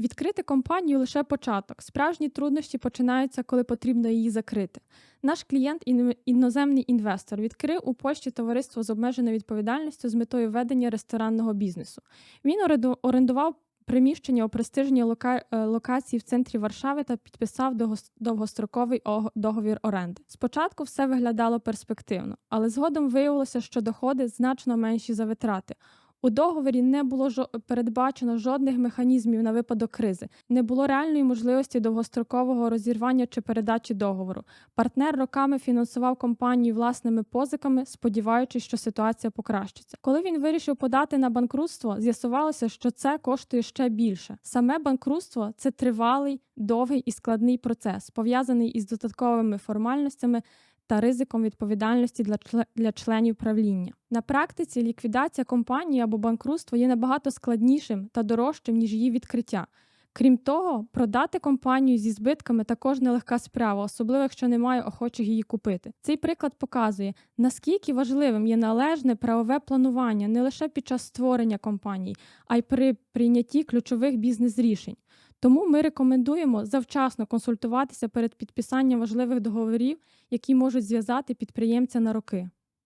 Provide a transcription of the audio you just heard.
Відкрити компанію лише початок. Справжні труднощі починаються, коли потрібно її закрити. Наш клієнт іноземний інвестор відкрив у Польщі товариство з обмеженою відповідальністю з метою ведення ресторанного бізнесу. Він орендував приміщення у престижній лока- е, локації в центрі Варшави та підписав довгостроковий договір оренди. Спочатку все виглядало перспективно, але згодом виявилося, що доходи значно менші за витрати. У договорі не було передбачено жодних механізмів на випадок кризи, не було реальної можливості довгострокового розірвання чи передачі договору. Партнер роками фінансував компанію власними позиками, сподіваючись, що ситуація покращиться. Коли він вирішив подати на банкрутство, з'ясувалося, що це коштує ще більше. Саме банкрутство це тривалий, довгий і складний процес, пов'язаний із додатковими формальностями та ризиком відповідальності для, для членів правління. На практиці ліквідація компанії або банкрутство є набагато складнішим та дорожчим, ніж її відкриття. Крім того, продати компанію зі збитками також нелегка справа, особливо якщо немає охочих її купити. Цей приклад показує, наскільки важливим є належне правове планування не лише під час створення компанії, а й при прийнятті ключових бізнес-рішень. Тому ми рекомендуємо завчасно консультуватися перед підписанням важливих договорів, які можуть зв'язати підприємця на роки.